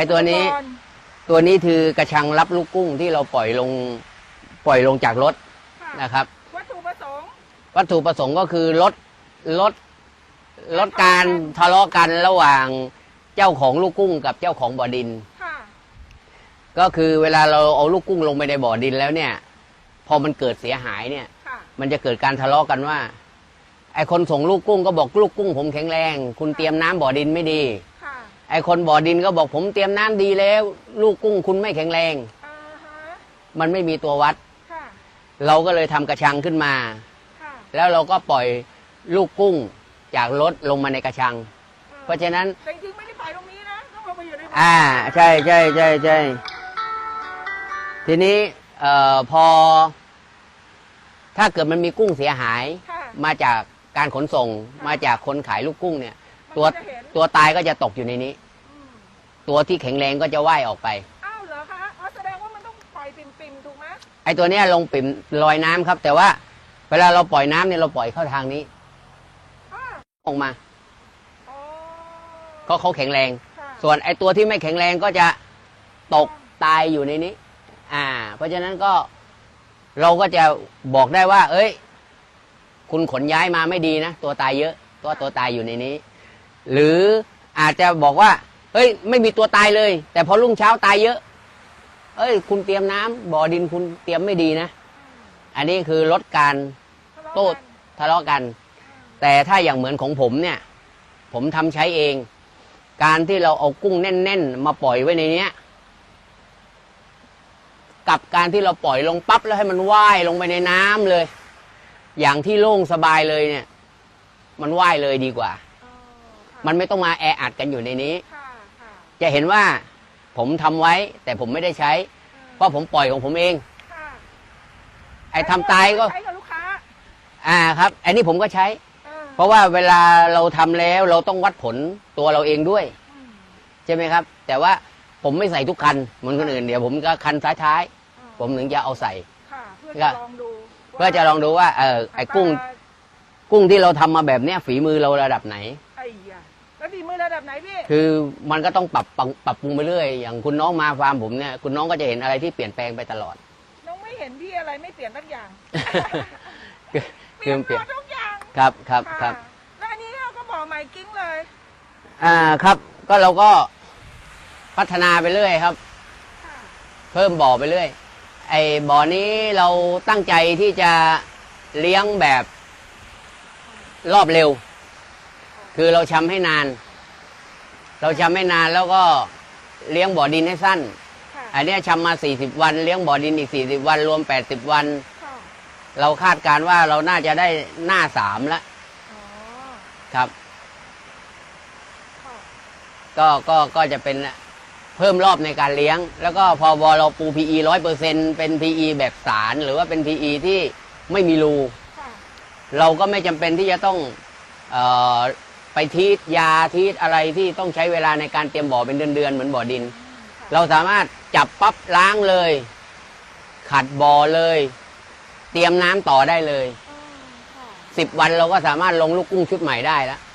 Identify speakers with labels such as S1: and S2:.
S1: อ้ตัวนี้
S2: ก่อ
S1: ตัวนี้คือกระชังรับลูกกุ้งที่เราปล่อยลงปล่อยลงจากรถ
S2: ค่ะ
S1: นะครับ
S2: วัตถุประสงค์
S1: วัตถุประสงค์ก็คือลดลดลดการทะเลาะกันระหว่างเจ้าของลูกกุ้งกับเจ้าของบ่อดิน
S2: ค่ะ
S1: ก็คือเวลาเราเอาลูกกุ้งลงไปในบ่อดินแล้วเนี่ย พอมันเกิดเสียหายเนี่ย
S2: ค่ะ
S1: มันจะเกิดการทะเลาะกันว่า ไอคนส่งลูกกุ้งก็บอกลูกกุ้งผมแข็งแรง คุณเตรียมน้ำบ่อดินไม่ดี
S2: ค่ะ
S1: ไอคนบ่อดินก็บอกผมเตรียมน้ำดีแล้ว ลูกกุ้งคุณไม่แข็งแรง
S2: อ่าฮะ
S1: มันไม่มีตัววัด
S2: ค่ะ
S1: เราก็เลยทำกระชังขึ้นมา
S2: ค่ะ
S1: แล้วเราก็ปล่อยลูกกุ้งจากรถลงมาในกระชังเพราะฉะนั้น
S2: แต่จริงๆไม่ได้ปล่อยตรงนี้นะต้องลงไปอยู่ในบ่อ
S1: อ่าใช่ใช่ใช่ใช่ทีนี้เอ่อพอ ถ้าเกิดมันมีกุ้งเสียหาย
S2: ค่ะ
S1: มาจากการขนส่งมาจากคนขายลูกกุ้งเนี่ย ตัว
S2: มันก็จะเห็น
S1: ตัวตายก็จะตกอยู่ในนี้
S2: อืม
S1: ตัวที่แข็งแรงก็จะว่ายออกไป
S2: อ้าวเหรอคะอ๋อแสดงว่ามันต้องปล่อยปิ่มๆถูกไหม
S1: ไอ้ตัวเนี้ยลงปิ่มลอยน้ำครับ แต่ว่าเวลาเราปล่อยน้ำเนี่ยเราปล่อยเข้าทางนี้
S2: อ่า
S1: ออกมา
S2: อ๋อ
S1: ก็เขาแข็งแรง
S2: ค่ะ
S1: ส่วนไอ้ตัวที่ไม่แข็งแรงก็จะตกตายอยู่ในนี้ อ่า เพราะฉะนั้นก็เราก็จะบอกได้ว่า เอ้ย คุณขนย้ายมาไม่ดีนะ ตัวตายเยอะ ตัวตัวตายอยู่ในนี้ หรืออาจจะบอกว่า เฮ้ย ไม่มีตัวตายเลย แต่พอรุ่งเช้าตายเยอะ เอ้ย คุณเตรียมน้ำบ่อดินคุณเตรียมไม่ดีนะ อันนี้คือลดการ
S2: ทะเลาะ
S1: โต้
S2: กัน
S1: ทะเลาะกัน แต่ถ้าอย่างเหมือนของผมเนี่ย ผมทำใช้เอง การที่เราเอากุ้งแน่น ๆ มาปล่อยไว้ในเนี้ยกับการที่เราปล่อยลงปั๊บแล้วให้มันว่ายลงไปในน้ำเลย อย่างที่โล่งสบายเลยเนี่ย มันว่ายเลยดีกว่า
S2: อ๋อค่ะ
S1: มันไม่ต้องมาแออัดกันอยู่ในนี้
S2: ค่ะค่ะ
S1: จะเห็นว่าผมทำไว้ แต่ผมไม่ได้ใช้ เพราะผมปล่อยของผมเอง
S2: ค่ะ
S1: ไอ้ทำตายก็
S2: ใช้กับลูกค้า
S1: อ่าครับ อันนี้ผมก็ใช้
S2: อ่า
S1: เพราะว่าเวลาเราทำแล้วเราต้องวัดผลตัวเราเองด้วย
S2: อืม
S1: ใช่ไหมครับ แต่ว่าผมไม่ใส่ทุกคันเหมือนคนอื่นเดี๋ยวผมก็คันท้าย
S2: อ่า
S1: ๆผมถึงจะเอาใส่
S2: ค่ะเพื่อ
S1: ก็
S2: จะลองดู
S1: เพื่อจะลองดูว่าเออไอ้กุ้ง
S2: ปลา
S1: กุ้งที่เราทำมาแบบเนี้ยฝีมือเราระดับไหน
S2: ไอ้ยาแล้ว ฝีมือระดับไหนพี่
S1: คือมันก็ต้องปรับปรุงปรับปรุงไปเรื่อย อย่างคุณน้องมาฟาร์มผมเนี่ยคุณน้องก็จะเห็นอะไรที่เปลี่ยนแปลงไปตลอด
S2: น้องไม่เห็นพี่อะไรไม่เปลี่ยนสักอย่าง
S1: คือ
S2: เป
S1: คื
S2: ลี่
S1: อย
S2: น
S1: มันเปลี่ยน
S2: หมดทุกอย่าง
S1: ครับครับครับะ
S2: แล้วอันนี้เราก็บอกใหม่กิ้งเลย
S1: อ่าครับ ก็เราก็พัฒนาไปเรื่อยครับ
S2: ค่ะ
S1: เพิ่มบ่อไปเรื่อย ไอ้บ่อนี้เราตั้งใจที่จะเลี้ยงแบบรอบเร็ว คือเราชำให้นาน เราชำให้นานแล้วก็เลี้ยงบ่อดินให้สั้น
S2: ค่ะ
S1: อันเนี้ยชำมา40วันเลี้ยงบ่อดินอีก40วัน รวม80วัน
S2: ค่ะ
S1: เราคาดการณ์ว่าเราน่าจะได้หน้าสามแล้ว
S2: อ๋อ
S1: ครับ
S2: ค่ะ
S1: ก็ก็ก็จะเป็นเพิ่มรอบในการเลี้ยง แล้วก็พอวอเราปู PE ร้อยเปอร์เซ็นเป็น PE แบบสาร หรือว่าเป็น PE ที่ไม่มีรู
S2: ค่ะ
S1: เราก็ไม่จำเป็นที่จะต้องเออไป ทีทยาทีทอะไรที่ต้องใช้เวลาในการเตรียมบ่อเป็นเดือนๆเหมือนบ่อดิน
S2: อืมค่ะ
S1: เราสามารถจับปั๊บล้างเลย ขัดบ่อเลย เตรียมน้ำต่อได้เลย
S2: อืมค่ะ
S1: สิบวันเราก็สามารถลงลูกกุ้งชุดใหม่ได้แล้ว
S2: อ